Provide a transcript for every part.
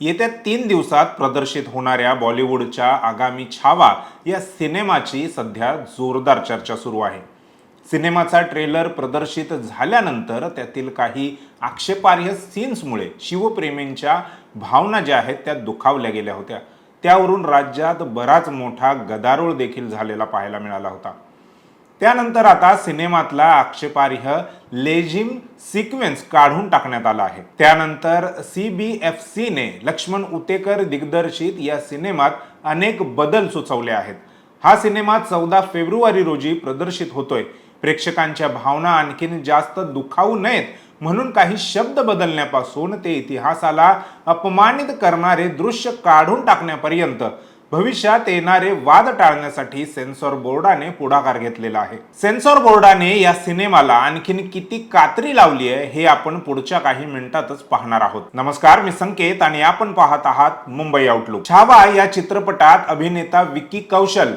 येत्या तीन दिवसात प्रदर्शित होणाऱ्या बॉलिवूडच्या आगामी छावा या सिनेमाची सध्या जोरदार चर्चा सुरू आहे. सिनेमाचा ट्रेलर प्रदर्शित झाल्यानंतर त्यातील काही आक्षेपार्ह सीन्समुळे शिवप्रेमींच्या भावना ज्या आहेत त्या दुखावल्या गेल्या होत्या. त्यावरून राज्यात बराच मोठा गदारोळ देखील झालेला पाहायला मिळाला होता. त्यानंतर आता सिनेमातला आक्षेपार्ह लेझिम सिक्वेन्स काढून टाकण्यात आला आहे. त्यानंतर सी बी एफ सीने लक्ष्मण उतेकर दिग्दर्शित या सिनेमात अनेक बदल सुचवले आहेत. हा सिनेमा चौदा फेब्रुवारी रोजी प्रदर्शित होतोय. प्रेक्षकांच्या भावना आणखीन जास्त दुखावू नयेत म्हणून काही शब्द बदलण्यापासून ते इतिहासाला अपमानित करणारे दृश्य काढून टाकण्यापर्यंत भविष्यात येणारे वाद टाळण्यासाठी सेन्सॉर बोर्डाने पुढाकार घेतलेला आहे. सेन्सॉर बोर्डाने या सिनेमाला आणखीन किती कात्री लावली आहे हे आपण पुढच्या काही मिनिटातच पाहणार आहोत. नमस्कार मी संकेत आणि आपण पाहत आहात मुंबई आउटलुक छावा या चित्रपटात अभिनेता विकी कौशल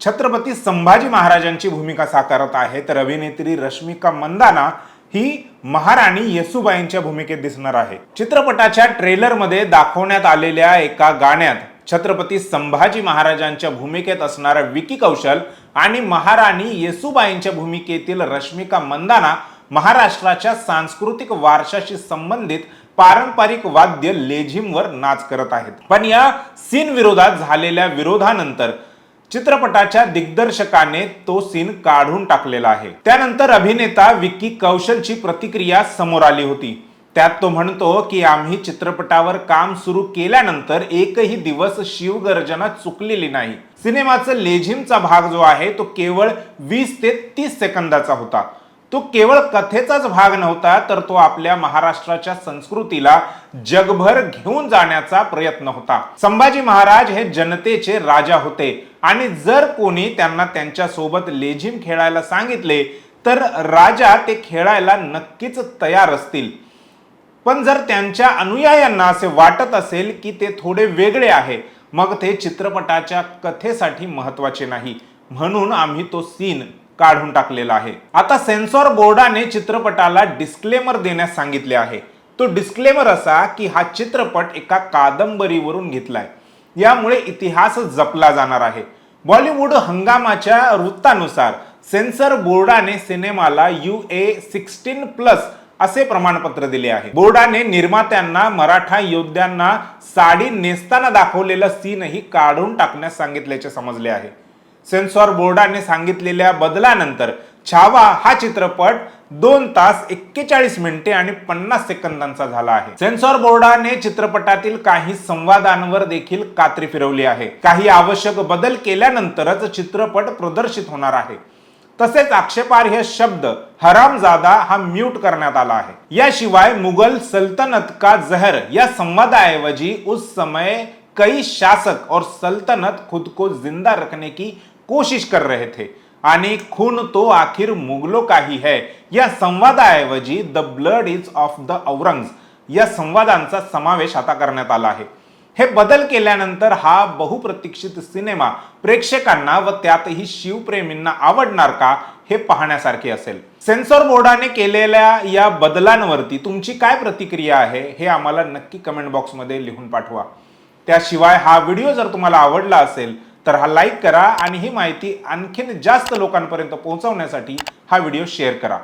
छत्रपती संभाजी महाराजांची भूमिका साकारत आहे तर अभिनेत्री रश्मिका मंदाना ही महाराणी येसुबाईंच्या भूमिकेत दिसणार आहे. चित्रपटाच्या ट्रेलरमध्ये दाखवण्यात आलेल्या एका गाण्यात छत्रपती संभाजी महाराजांच्या भूमिकेत असणारा विकी कौशल आणि महाराणी येसुबाईंच्या भूमिकेतील रश्मिका मंदाना महाराष्ट्राच्या सांस्कृतिक वारशाशी संबंधित पारंपरिक वाद्य लेझिमवर नाच करत आहेत. पण या सीन विरोधात झालेल्या विरोधानंतर चित्रपटाच्या दिग्दर्शकाने तो सीन काढून टाकलेला आहे. त्यानंतर अभिनेता विक्की कौशलची प्रतिक्रिया समोर आली होती. त्यात तो म्हणतो की आम्ही चित्रपटावर काम सुरू केल्यानंतर एकही दिवस शिवगर्जना चुकलेली नाही. सिनेमाचा लेझिमचा भाग जो आहे तो केवळ वीस ते तीस सेकंदाचा होता. तो केवळ कथेचाच भाग नव्हता तर तो आपल्या महाराष्ट्राच्या संस्कृतीला जगभर घेऊन जाण्याचा प्रयत्न होता. संभाजी महाराज हे जनतेचे राजा होते. आणि जर कोणी त्यांना त्यांच्यासोबत लेझिम खेळायला सांगितले तर राजा ते खेळायला नक्कीच तयार असतील. पण जर त्यांच्या अनुयायांना असे वाटत असेल की ते थोडे वेगळे आहे मग ते चित्रपटाच्या कथेसाठी महत्त्वाचे नाही. म्हणून आम्ही तो सीन काढून टाकलेला आहे. आता सेन्सॉर बोर्डाने चित्रपटाला डिस्क्लेमर देण्यास सांगितले आहे. तो डिस्क्लेमर असा की हा चित्रपट एका कादंबरीवरून घेतलाय. यामुळे इतिहास जपला जाणार आहे. बॉलिवूड हंगामाच्या वृत्तानुसार सेन्सर बोर्डाने सिनेमाला यू ए सिक्स्टीन प्लस असे प्रमाणपत्र दिले आहे. बोर्डाने निर्मात्यांना मराठा योद्ध्यांना साडी नेसताना दाखवलेलं सीनही काढून टाकण्यास सांगितल्याचे समजले आहे. सेन्सॉर बोर्डाने सांगितलेल्या बदलानंतर छावा हा चित्रपट दोन तास एक्केचाळीस मिनिटे आणि पन्नास सेकंदांचा झाला आहे. सेन्सॉर बोर्डाने चित्रपटातील काही संवादांवर देखील कात्री फिरवली आहे. काही आवश्यक बदल केल्यानंतरच चित्रपट प्रदर्शित होणार आहे. तसेच आक्षेपार्ह शब्द हरामजादा हा म्यूट करण्यात आला आहे. याशिवाय मुघल सल्तनत का जहर या संवादाऐवजी उस समय कई शासक और सल्तनत खुद को जिंदा रखने की कोशिश कर रहे थे. आणि खून तो आखिर मुगलों का ही है. या संवादाऐवजी the blood is of the औरंग्ज या संवादांचा समावेश आता करण्यात आला आहे. हे बदल केल्यानंतर हा बहुप्रतीक्षित सिनेमा प्रेक्षकांना व त्यातही शिवप्रेमींना आवडणार का? हे पाहण्यासारखे असेल. सेन्सॉर बोर्डाने केलेल्या या बदलांवरती तुमची काय प्रतिक्रिया आहे हे आम्हाला नक्की कमेंट बॉक्समध्ये लिहून पाठवा. त्याशिवाय हा व्हिडिओ जर तुम्हाला आवडला असेल तर हा लाईक करा आणि ही माहिती आणखीन जास्त लोकांपर्यंत पोहोचवण्यासाठी हा व्हिडिओ शेअर करा.